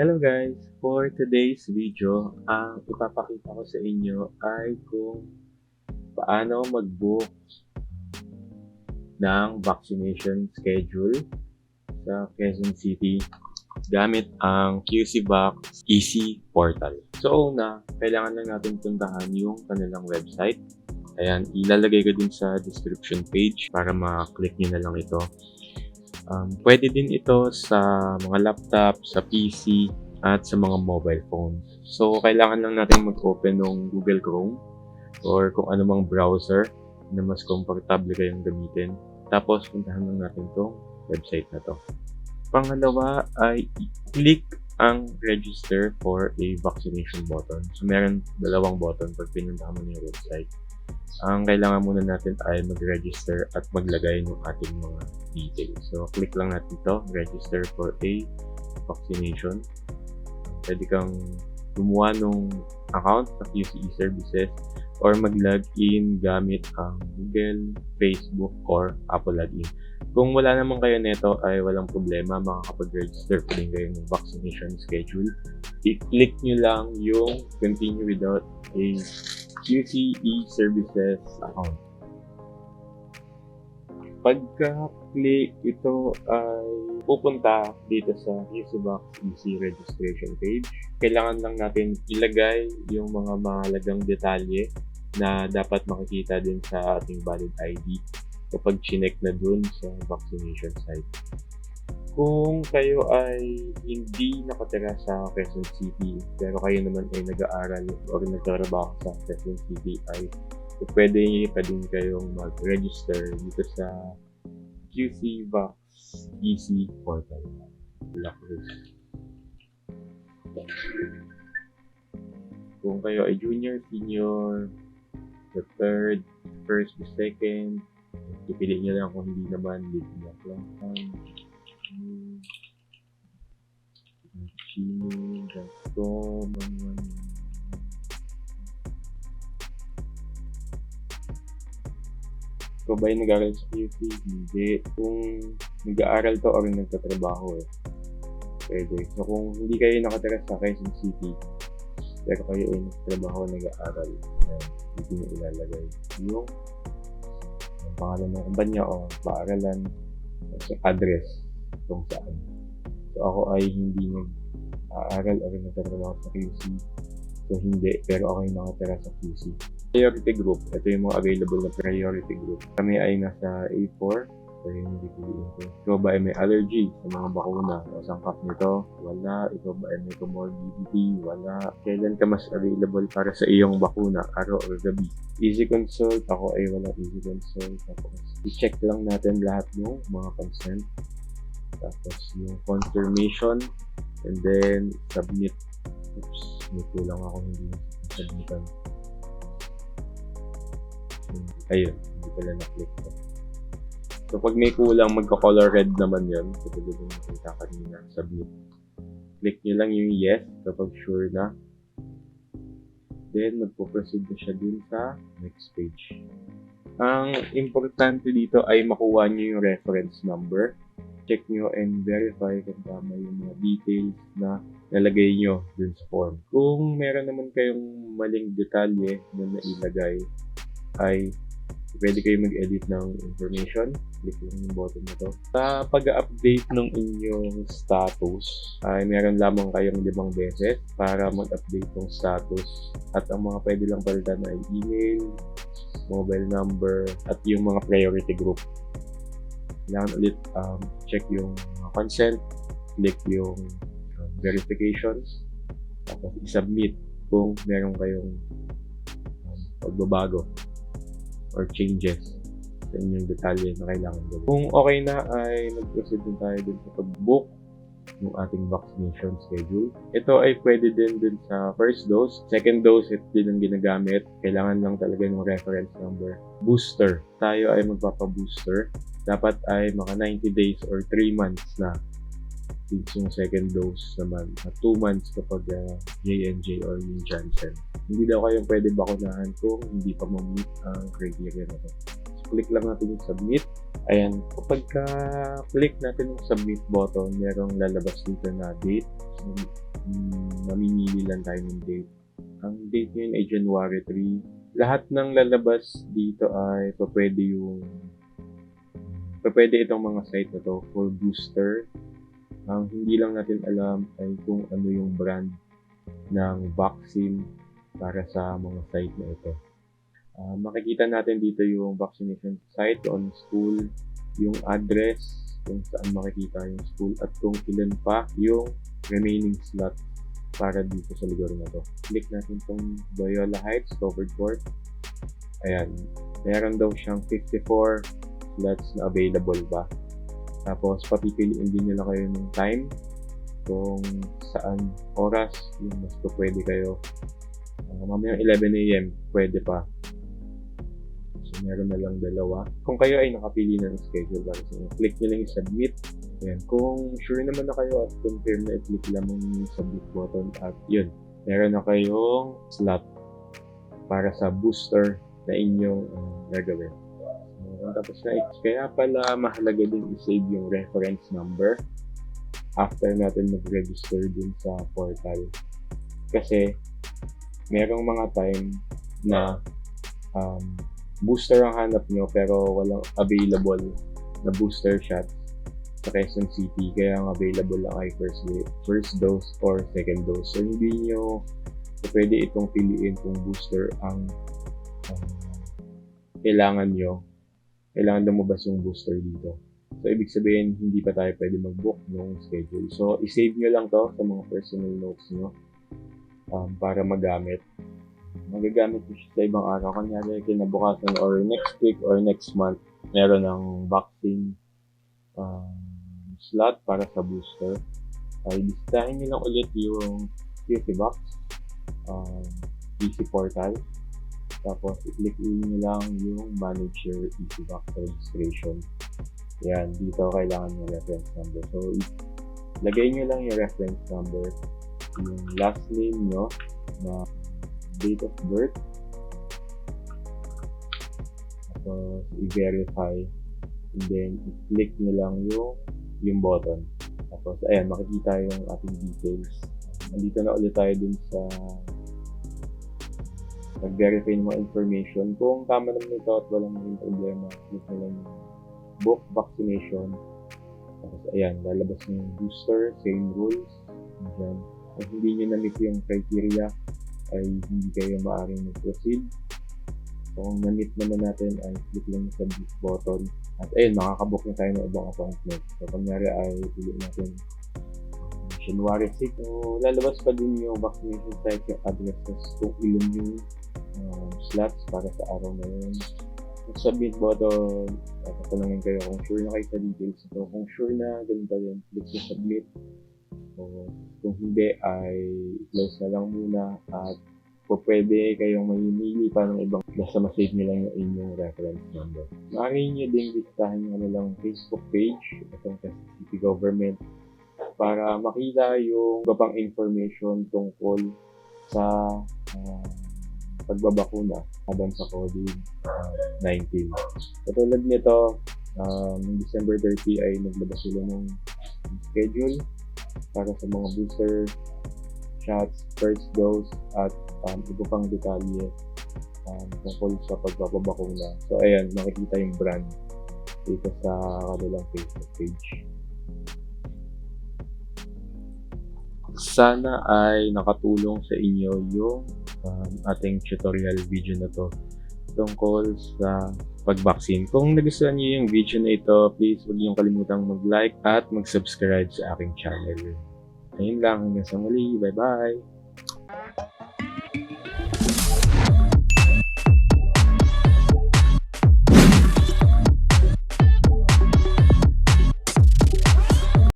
Hello guys! For today's video, ang ipapakita ko sa inyo ay kung paano mag-book ng vaccination schedule sa Quezon City gamit ang QCVax Easy Portal. So una, kailangan lang natin puntahan yung kanilang website. Ayan, ilalagay ko din sa description page para ma-click nyo na lang ito. Um, pwede din ito sa mga laptop, sa PC, at sa mga mobile phones. So, kailangan lang natin mag-open ng Google Chrome or kung anumang browser na mas komportable kayong gamitin. Tapos, puntahan lang natin itong website na to. Pangalawa ay click ang register for a vaccination button. So, meron dalawang button pag pinuntahan mo na yung website. Ang kailangan muna natin ay mag-register at maglagay ng ating mga details. So, click lang natin to register for a vaccination. Pwede kang gumawa ng account sa QCE services or mag-log in gamit ang Google, Facebook, or Apple login. Kung wala naman kayo nito ay walang problema, makakapag-register pa din kayo ng vaccination schedule. I-click nyo lang yung continue without a QCE services account. Pagka-click ito ay pupunta dito sa QCBox Easy Registration page. Kailangan lang natin ilagay yung mga mahalagang detalye na dapat makikita din sa ating valid ID kapag chinek na dun sa vaccination site. Kung kayo ay hindi nakatira sa Quezon City, pero kayo naman ay nag-aaral o nagtatrabaho sa Quezon City, ay pwede pa din kayong mag-register dito sa QC Vax Easy Portal. La Cruz. Kung kayo ay junior, senior, the third, first, the second, ipili nyo lang kung hindi naman, leave nyo lang. Chino, gasto, mga Ikaw ba yung nag-aaral sa QC? Hindi. Kung nag-aaral to or nagtatrabaho eh. Pwede. So kung hindi kayo nakatira sa Quezon City, pero kayo ay nagtatrabaho nag-aaral, then dito nyo ilalagay yung ang pangalan ng kumpanya o paaralan sa address kung saan. So ako ay hindi nag-aaral or nagtatrabaho sa QC. So hindi, pero ako ay nakatira sa QC. Priority group, ito yung mga available na priority group. Kami ay nasa A4, so hindi piliin ko. Ikaw ba ay may allergy sa mga bakuna o sangkap nito? Wala. Ikaw ba ay may comorbidity? Wala. Kailan ka mas available para sa iyong bakuna? Araw or gabi? Easy consult. Ako ay wala easy consult. Tapos, i-check lang natin lahat ng mga consent. Tapos, yung confirmation. And then, submit. Oops, may kulang ako hindi submitan. Ayun, hindi pala na-click ko. So, pag may kulang, magka-color red naman yun. Katulad yung nakita kanina, submit. Click nyo lang yung yes kapag sure na. Then, magpo-proceed na siya dun sa next page. Ang importante dito ay makuha nyo yung reference number. Check nyo and verify kung tama yung mga details na nalagay nyo dun sa form. Kung meron naman kayong maling detalye na nailagay, ay pwede kayo mag-edit ng information. Click lang yung button na to. Sa pag-update ng inyong status, ay meron lamang kayong limang beses para mag-update ng status. At ang mga pwede lang palitan ay email, mobile number, at yung mga priority group. Kailangan ulit um, check yung consent, click yung um, verifications, tapos i-submit kung meron kayong um, pagbabago or changes sa inyong detalye na kailangan gawin. Kung okay na ay mag-proceed din tayo dun sa pag-book ng ating vaccination schedule. Ito ay pwede din dun sa first dose. Second dose, ito din ang ginagamit. Kailangan lang talaga ng reference number. Booster. Tayo ay magpapa-booster. Dapat ay maka 90 days or 3 months na since yung second dose naman at 2 months kapag uh, J&J or yung Janssen. Hindi daw kayong pwede bakunahan kung hindi pa ma-meet ang criteria na to. So, click lang natin yung submit. Ayan, kapag ka click natin yung submit button, merong lalabas dito na date. So, lang tayo ng date. Ang date ngayon ay January 3. Lahat ng lalabas dito ay pwede yung pwede itong mga site na to for booster. Ang hindi lang natin alam ay kung ano yung brand ng vaccine para sa mga site na ito. Ah, makikita natin dito yung vaccination site on school, yung address, kung saan makikita yung school, at kung ilan pa yung remaining slot para dito sa lugar na to. Click natin tong Loyola Heights covered court. Ayan. Meron daw siyang 54 slots na available ba. Tapos, papipiliin din na kayo ng time kung saan oras yung mas pwede kayo. Uh, mamayang 11 a.m. pwede pa. So, meron na lang dalawa. Kung kayo ay nakapili na ng schedule para sa inyo, click nyo lang yung submit. Ayan. Kung sure naman na kayo at confirm na i-click lamang yung submit button at yun, meron na kayong slot para sa booster na inyong uh, gagawin. So, tapos na, kaya pala mahalaga din i-save yung reference number after natin mag-register din sa portal. Kasi, merong mga time na um, booster ang hanap nyo pero walang available na booster shots sa Quezon City. Kaya ang available lang ay first, first dose or second dose. So, hindi nyo so, pwede itong piliin kung booster ang um, kailangan nyo. Kailangan lumabas yung booster dito. So, ibig sabihin, hindi pa tayo pwede mag-book ng schedule. So, i-save nyo lang to sa mga personal notes nyo um, para magamit. Magagamit nyo siya sa ibang araw. Kanyari, kinabukasan or next week or next month, meron ng vaccine um, slot para sa booster. Uh, bisitahin nyo lang ulit yung QC Box, um, PC Portal, tapos i-click nyo lang yung Manage your EasyBox registration. Yan, dito kailangan yung reference number. So, lagay nyo lang yung reference number, yung last name nyo, na date of birth, tapos i-verify, and then i-click nyo lang yung yung button. Tapos, ayan, makikita yung ating details. Nandito na ulit tayo dun sa nag-verify ng mga information. Kung tama naman ito at walang maging problema, click na lang yung book vaccination. Tapos, ayan, lalabas na yung booster, same rules. Ayan. Kung hindi nyo na-meet yung criteria, ay hindi kayo maaaring mag-proceed. Kung na-meet naman natin, ay click lang sa submit button. At ayun, makakabook na tayo ng ibang appointment. So, kunyari ay pili natin January 6. So, lalabas pa din yung vaccination site, yung addresses, kung ilan yung um, slots para sa araw na yun. Submit button, tatanungin kayo kung sure na kayo sa details. So, kung sure na, ganun pa rin, click sa submit. So, kung hindi, ay close na lang muna at po pwede kayong mamimili pa ng ibang basta masave nyo lang yung inyong reference number. Maaari nyo din bisitahin yung lang Facebook page itong City Government para makita yung iba pang information tungkol sa uh, pagbabakuna laban sa COVID-19. Katulad nito, um, December 30 ay naglabas sila ng schedule para sa mga booster shots, first dose, at um, iba pang detalye um, tungkol sa pagbabakuna. So, ayan, makikita yung brand dito sa kanilang Facebook page. Sana ay nakatulong sa inyo yung um, ating tutorial video na to tungkol sa pag-vaccine. Kung nagustuhan niyo yung video na ito, please huwag niyong kalimutang mag-like at mag-subscribe sa aking channel. Ayun lang, hanggang sa muli. Bye-bye!